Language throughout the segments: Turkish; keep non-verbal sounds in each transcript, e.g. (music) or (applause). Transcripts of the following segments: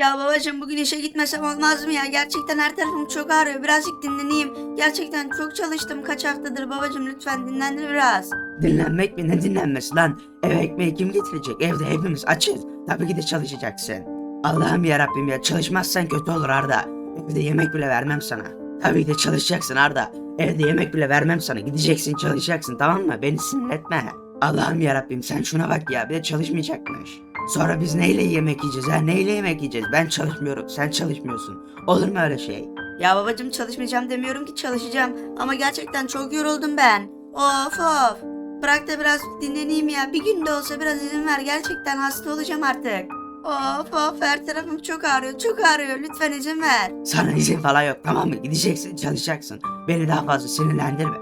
Ya babacığım bugün işe gitmesem olmaz mı ya? Gerçekten her tarafım çok ağrıyor. Birazcık dinleneyim. Gerçekten çok çalıştım kaç haftadır babacığım. Lütfen dinlendir biraz. Dinlenmek mi ne dinlenmesi lan? Eve ekmeği kim getirecek? Evde hepimiz açız. Tabii ki de çalışacaksın. Allah'ım yarabbim ya çalışmazsan kötü olur Arda. Evde yemek bile vermem sana. Tabii ki de çalışacaksın Arda. Evde yemek bile vermem sana. Gideceksin çalışacaksın tamam mı? Beni sinir etme. Allah'ım yarabbim sen şuna bak ya bir de çalışmayacakmış. Sonra biz neyle yemek yiyeceğiz ha? Neyle yemek yiyeceğiz? Ben çalışmıyorum sen çalışmıyorsun. Olur mu öyle şey? Ya babacığım çalışmayacağım demiyorum ki çalışacağım. Ama gerçekten çok yoruldum ben. Of of. Bırak da biraz dinleneyim ya. Bir gün de olsa biraz izin ver. Gerçekten hasta olacağım artık. Of of her tarafım çok ağrıyor. Çok ağrıyor. Lütfen izin ver. Sana izin falan yok tamam mı? Gideceksin çalışacaksın. Beni daha fazla sinirlendirme.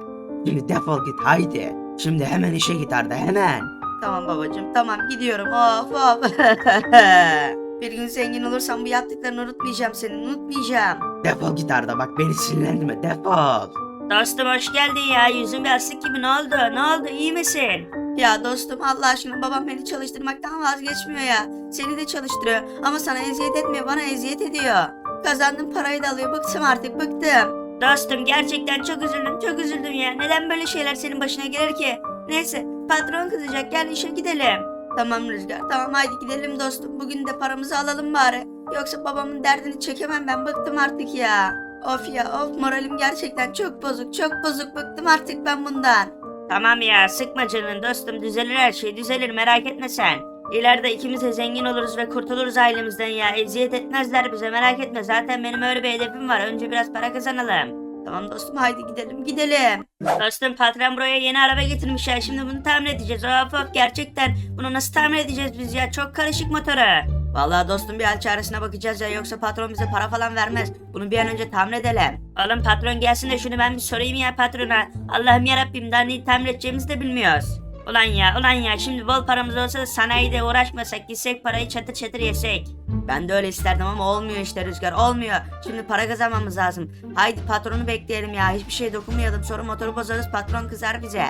Şimdi defol git haydi. Şimdi hemen işe git Arda hemen. Tamam babacığım tamam gidiyorum. Of of. (laughs) bir gün zengin olursam bu yaptıklarını unutmayacağım senin. Unutmayacağım. Defol git Arda bak beni sinirlendirme defol. Dostum hoş geldin ya. Yüzün bir asık gibi ne oldu? Ne oldu? İyi misin? Ya dostum Allah aşkına babam beni çalıştırmaktan vazgeçmiyor ya. Seni de çalıştırıyor ama sana eziyet etmiyor bana eziyet ediyor. Kazandığım parayı da alıyor bıktım artık bıktım. Dostum gerçekten çok üzüldüm. Çok üzüldüm ya. Neden böyle şeyler senin başına gelir ki? Neyse patron kızacak. Gel işe gidelim. Tamam Rüzgar tamam haydi gidelim dostum bugün de paramızı alalım bari. Yoksa babamın derdini çekemem ben bıktım artık ya. Of ya of moralim gerçekten çok bozuk çok bozuk bıktım artık ben bundan. Tamam ya sıkma canını dostum. Düzelir her şey. Düzelir merak etme sen. İleride ikimiz de zengin oluruz ve kurtuluruz ailemizden ya. Eziyet etmezler bize merak etme. Zaten benim öyle bir hedefim var. Önce biraz para kazanalım. Tamam dostum haydi gidelim gidelim. Dostum patron buraya yeni araba getirmiş ya. Şimdi bunu tamir edeceğiz. Of of gerçekten. Bunu nasıl tamir edeceğiz biz ya? Çok karışık motoru. Vallahi dostum bir hal çaresine bakacağız ya yoksa patron bize para falan vermez. Bunu bir an önce tamir edelim. Oğlum patron gelsin de şunu ben bir sorayım ya patrona. Allah'ım yarabbim daha neyi tamir edeceğimizi de bilmiyoruz. Ulan ya ulan ya şimdi bol paramız olsa da sanayide uğraşmasak gitsek parayı çatır çatır yesek. Ben de öyle isterdim ama olmuyor işte Rüzgar olmuyor. Şimdi para kazanmamız lazım. Haydi patronu bekleyelim ya hiçbir şey dokunmayalım sonra motoru bozarız patron kızar bize.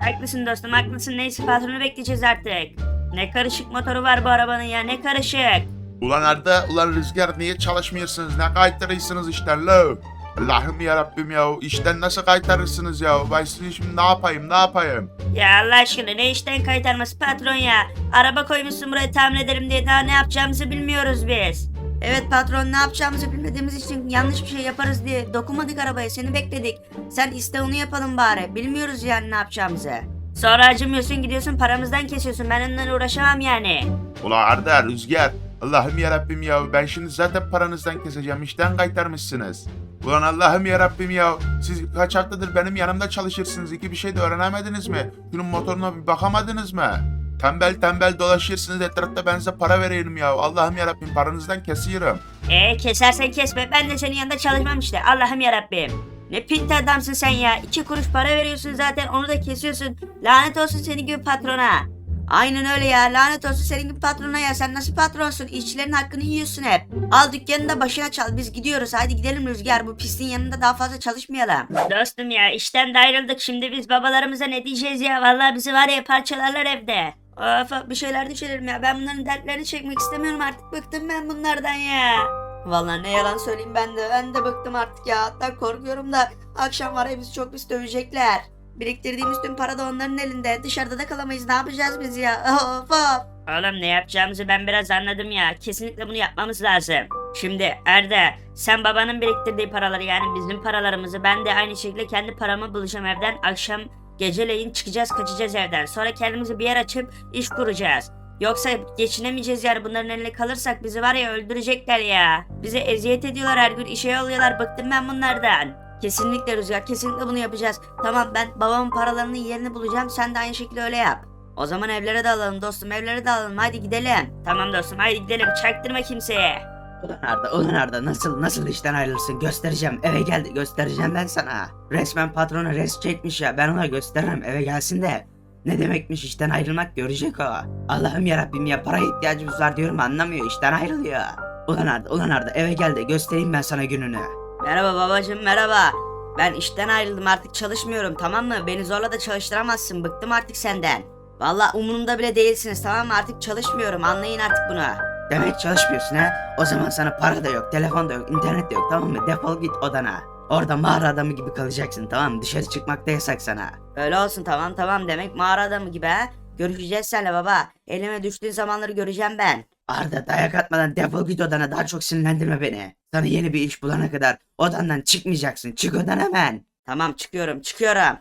Haklısın dostum haklısın neyse patronu bekleyeceğiz artık. Ne karışık motoru var bu arabanın ya ne karışık. Ulan Arda, ulan Rüzgar niye çalışmıyorsunuz? Ne kaytarırsınız işten lo? Allah'ım yarabbim ya, işten nasıl kaytarırsınız ya? Ben şimdi ne yapayım, ne yapayım? Ya Allah aşkına ne işten kaytarması patron ya. Araba koymuşsun buraya tamir ederim diye daha ne yapacağımızı bilmiyoruz biz. Evet patron ne yapacağımızı bilmediğimiz için yanlış bir şey yaparız diye dokunmadık arabaya seni bekledik. Sen iste onu yapalım bari. Bilmiyoruz yani ne yapacağımızı. Sonra acımıyorsun gidiyorsun paramızdan kesiyorsun ben onunla uğraşamam yani. Ulan Arda, Rüzgar, Allah'ım yarabbim ya, ben şimdi zaten paranızdan keseceğim, işten kaytarmışsınız. Ulan Allah'ım yarabbim ya, siz kaç haftadır benim yanımda çalışırsınız, iki bir şey de öğrenemediniz mi? Şunun motoruna bir bakamadınız mı? Tembel tembel dolaşırsınız etrafta ben size para vereyim ya. Allah'ım yarabbim paranızdan kesiyorum. E kesersen kesme ben de senin yanında çalışmam işte Allah'ım yarabbim. Ne pinti adamsın sen ya. İki kuruş para veriyorsun zaten onu da kesiyorsun. Lanet olsun senin gibi patrona. Aynen öyle ya lanet olsun senin gibi patrona ya sen nasıl patronsun işçilerin hakkını yiyorsun hep. Al dükkanını da başına çal biz gidiyoruz haydi gidelim Rüzgar bu pisliğin yanında daha fazla çalışmayalım. Dostum ya işten de ayrıldık şimdi biz babalarımıza ne diyeceğiz ya. Vallahi bizi var ya parçalarlar evde. Of bir şeyler düşerim ya ben bunların dertlerini çekmek istemiyorum artık bıktım ben bunlardan ya. Vallahi ne yalan söyleyeyim ben de ben de bıktım artık ya hatta korkuyorum da akşam var ya bizi çok pis dövecekler. Biriktirdiğimiz tüm para da onların elinde dışarıda da kalamayız ne yapacağız biz ya (laughs) of of. Oğlum ne yapacağımızı ben biraz anladım ya. Kesinlikle bunu yapmamız lazım. Şimdi Erde sen babanın biriktirdiği paraları yani bizim paralarımızı ben de aynı şekilde kendi paramı bulacağım evden. Akşam geceleyin çıkacağız kaçacağız evden. Sonra kendimize bir yer açıp iş kuracağız. Yoksa geçinemeyeceğiz yani bunların eline kalırsak bizi var ya öldürecekler ya. Bize eziyet ediyorlar her gün işe yolluyorlar bıktım ben bunlardan. Kesinlikle Rüzgar kesinlikle bunu yapacağız. Tamam ben babamın paralarının yerini bulacağım sen de aynı şekilde öyle yap. O zaman evlere de alalım dostum evlere de alalım haydi gidelim. Tamam dostum haydi gidelim çaktırma kimseye. Ulan Arda, ulan Arda nasıl nasıl işten ayrılırsın göstereceğim eve geldi göstereceğim ben sana. Resmen patrona res çekmiş ya ben ona gösteririm eve gelsin de. Ne demekmiş işten ayrılmak görecek o. Allah'ım yarabbim ya para ihtiyacımız var diyorum anlamıyor işten ayrılıyor. Ulan Arda ulan Arda eve gel de göstereyim ben sana gününü. Merhaba babacığım merhaba. Ben işten ayrıldım artık çalışmıyorum tamam mı? Beni zorla da çalıştıramazsın bıktım artık senden. Vallahi umurumda bile değilsiniz tamam mı? Artık çalışmıyorum anlayın artık bunu. Demek çalışmıyorsun ha? O zaman sana para da yok, telefon da yok, internet de yok tamam mı? Defol git odana. Orada mağara adamı gibi kalacaksın tamam mı? Dışarı çıkmak da yasak sana. Öyle olsun tamam tamam demek mağara adamı gibi ha. Görüşeceğiz seninle baba. Elime düştüğün zamanları göreceğim ben. Arda dayak atmadan defol git odana daha çok sinirlendirme beni. Sana yeni bir iş bulana kadar odandan çıkmayacaksın. Çık odan hemen. Tamam çıkıyorum çıkıyorum.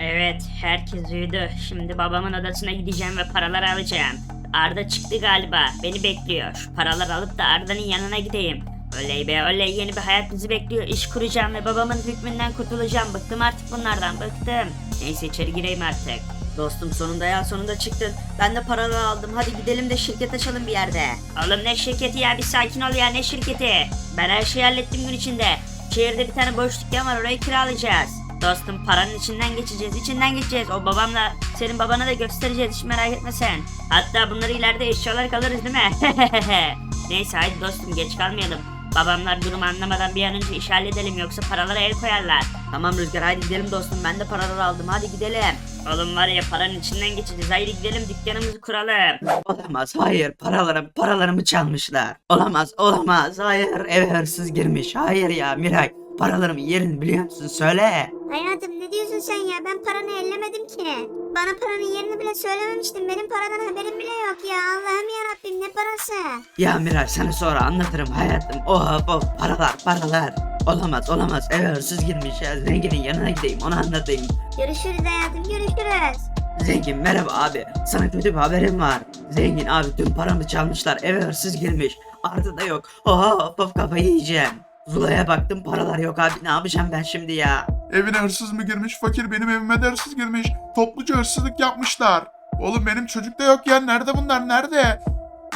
Evet herkes uyudu. Şimdi babamın odasına gideceğim ve paraları alacağım. Arda çıktı galiba. Beni bekliyor. Paraları alıp da Arda'nın yanına gideyim. Oley be oley yeni bir hayat bizi bekliyor. İş kuracağım ve babamın hükmünden kurtulacağım. Bıktım artık bunlardan bıktım. Neyse içeri gireyim artık. Dostum sonunda ya sonunda çıktın. Ben de paraları aldım. Hadi gidelim de şirket açalım bir yerde. Oğlum ne şirketi ya bir sakin ol ya ne şirketi. Ben her şeyi hallettim gün içinde. Şehirde bir tane boş dükkan var orayı kiralayacağız. Dostum paranın içinden geçeceğiz içinden geçeceğiz. O babamla senin babana da göstereceğiz hiç merak etme sen. Hatta bunları ileride eşya olarak alırız değil mi? (laughs) Neyse hadi dostum geç kalmayalım. Babamlar durumu anlamadan bir an önce iş halledelim yoksa paralara el koyarlar. Tamam Rüzgar hadi gidelim dostum. Ben de paraları aldım. Hadi gidelim. Oğlum var ya paranın içinden geçeceğiz. Haydi gidelim dükkanımızı kuralım. Olamaz hayır paralarım paralarımı çalmışlar. Olamaz olamaz hayır eve hırsız girmiş. Hayır ya Miray paralarımın yerini biliyor musun söyle. Hayatım ne diyorsun sen ya? Ben paranı ellemedim ki. Bana paranın yerini bile söylememiştin. Benim paradan haberim bile yok ya. Allah'ım ya Rabbim ne parası? Ya Miray sana sonra anlatırım hayatım. Oh oh paralar paralar. Olamaz olamaz eve hırsız girmiş ya zenginin yanına gideyim onu anlatayım. Görüşürüz hayatım görüşürüz. Zengin merhaba abi sana kötü bir haberim var. Zengin abi tüm paramı çalmışlar eve hırsız girmiş. Arda da yok. Oha of of kafayı yiyeceğim. Zula'ya baktım paralar yok abi ne yapacağım ben şimdi ya. Evine hırsız mı girmiş? Fakir benim evime de hırsız girmiş. Topluca hırsızlık yapmışlar. Oğlum benim çocuk da yok ya. Nerede bunlar? Nerede?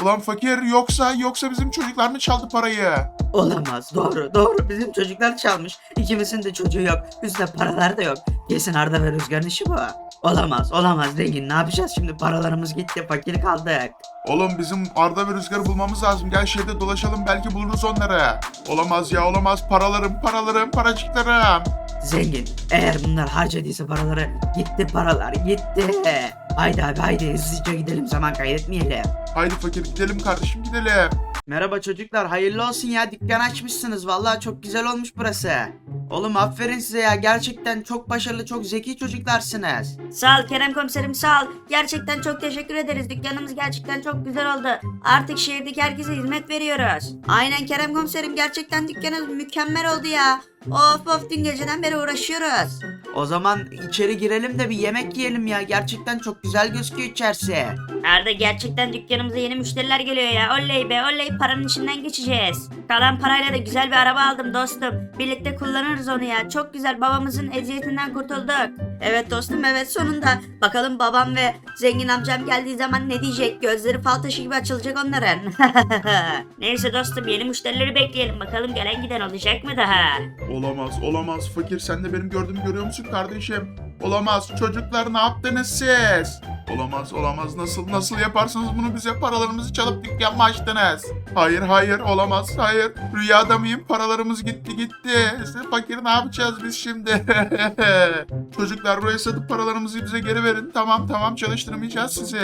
Ulan fakir yoksa yoksa bizim çocuklar mı çaldı parayı? Olamaz doğru doğru bizim çocuklar çalmış. İkimizin de çocuğu yok. Üstüne paralar da yok. Kesin Arda ve Rüzgar'ın işi bu. Olamaz olamaz zengin ne yapacağız şimdi paralarımız gitti fakir kaldık. Oğlum bizim Arda ve Rüzgar'ı bulmamız lazım. Gel şehirde dolaşalım belki buluruz onları. Olamaz ya olamaz. Paralarım paralarım paracıklarım. Zengin eğer bunlar harcadıysa paraları gitti paralar gitti. Haydi abi haydi hızlıca gidelim zaman kaybetmeyelim. Haydi fakir gidelim kardeşim gidelim. Merhaba çocuklar hayırlı olsun ya dükkan açmışsınız vallahi çok güzel olmuş burası. Oğlum aferin size ya gerçekten çok başarılı çok zeki çocuklarsınız. Sağ ol Kerem komiserim sağ ol. Gerçekten çok teşekkür ederiz. Dükkanımız gerçekten çok güzel oldu. Artık şehirdeki herkese hizmet veriyoruz. Aynen Kerem komiserim gerçekten dükkanı mükemmel oldu ya. Of of dün geceden beri uğraşıyoruz. O zaman içeri girelim de bir yemek yiyelim ya gerçekten çok güzel gözüküyor içerisi. Arda gerçekten dükkanımıza yeni müşteriler geliyor ya. Oley be oley paranın içinden geçeceğiz. Kalan parayla da güzel bir araba aldım dostum. Birlikte kullanırız onu ya. Çok güzel babamızın eziyetinden kurtulduk. Evet dostum evet sonunda. Bakalım babam ve zengin amcam geldiği zaman ne diyecek? Gözleri fal taşı gibi açılacak onların. (laughs) Neyse dostum yeni müşterileri bekleyelim. Bakalım gelen giden olacak mı daha? Olamaz olamaz fakir sen de benim gördüğümü görüyor musun kardeşim? Olamaz çocuklar ne yaptınız siz? Olamaz olamaz nasıl nasıl yaparsınız bunu bize paralarımızı çalıp dükkan mı açtınız? Hayır hayır olamaz hayır rüyada mıyım paralarımız gitti gitti. Siz fakir ne yapacağız biz şimdi? (laughs) çocuklar buraya satıp paralarımızı bize geri verin tamam tamam çalıştırmayacağız sizi.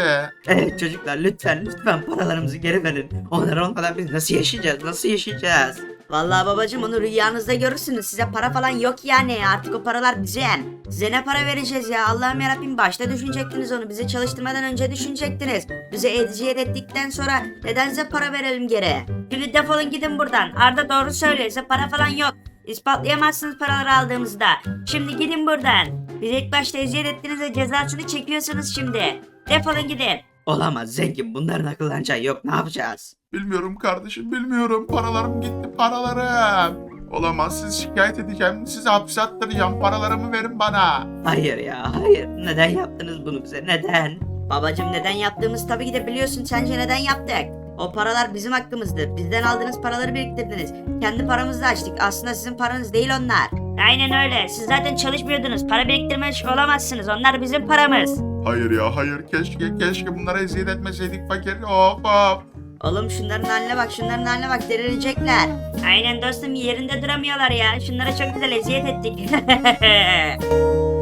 Evet çocuklar lütfen lütfen paralarımızı geri verin. Onlar olmadan biz nasıl yaşayacağız nasıl yaşayacağız? Vallahi babacım onu rüyanızda görürsünüz. Size para falan yok yani. Artık o paralar bizim. Size ne para vereceğiz ya? Allah'ım yarabbim başta düşünecektiniz onu. Bizi çalıştırmadan önce düşünecektiniz. Bize eziyet ettikten sonra neden size para verelim geri? Şimdi defolun gidin buradan. Arda doğru söylüyor. Size para falan yok. İspatlayamazsınız paraları aldığımızda. Şimdi gidin buradan. Bizi ilk başta eziyet ettiniz ve cezasını çekiyorsunuz şimdi. Defolun gidin. Olamaz zengin bunların akıllanacağı yok ne yapacağız? Bilmiyorum kardeşim bilmiyorum paralarım gitti paralarım. Olamaz sizi şikayet edeceğim sizi hapse attıracağım paralarımı verin bana. Hayır ya hayır neden yaptınız bunu bize neden? Babacım neden yaptığımız tabii ki de biliyorsun. Sence neden yaptık? O paralar bizim hakkımızdı. Bizden aldığınız paraları biriktirdiniz. Kendi paramızla açtık. Aslında sizin paranız değil onlar. Aynen öyle. Siz zaten çalışmıyordunuz. Para biriktirmiş olamazsınız. Onlar bizim paramız. Hayır ya hayır keşke keşke bunlara eziyet etmeseydik fakir of of. Oğlum şunların haline bak, şunların haline bak. Delirecekler. Aynen dostum yerinde duramıyorlar ya. Şunlara çok güzel eziyet ettik. (laughs)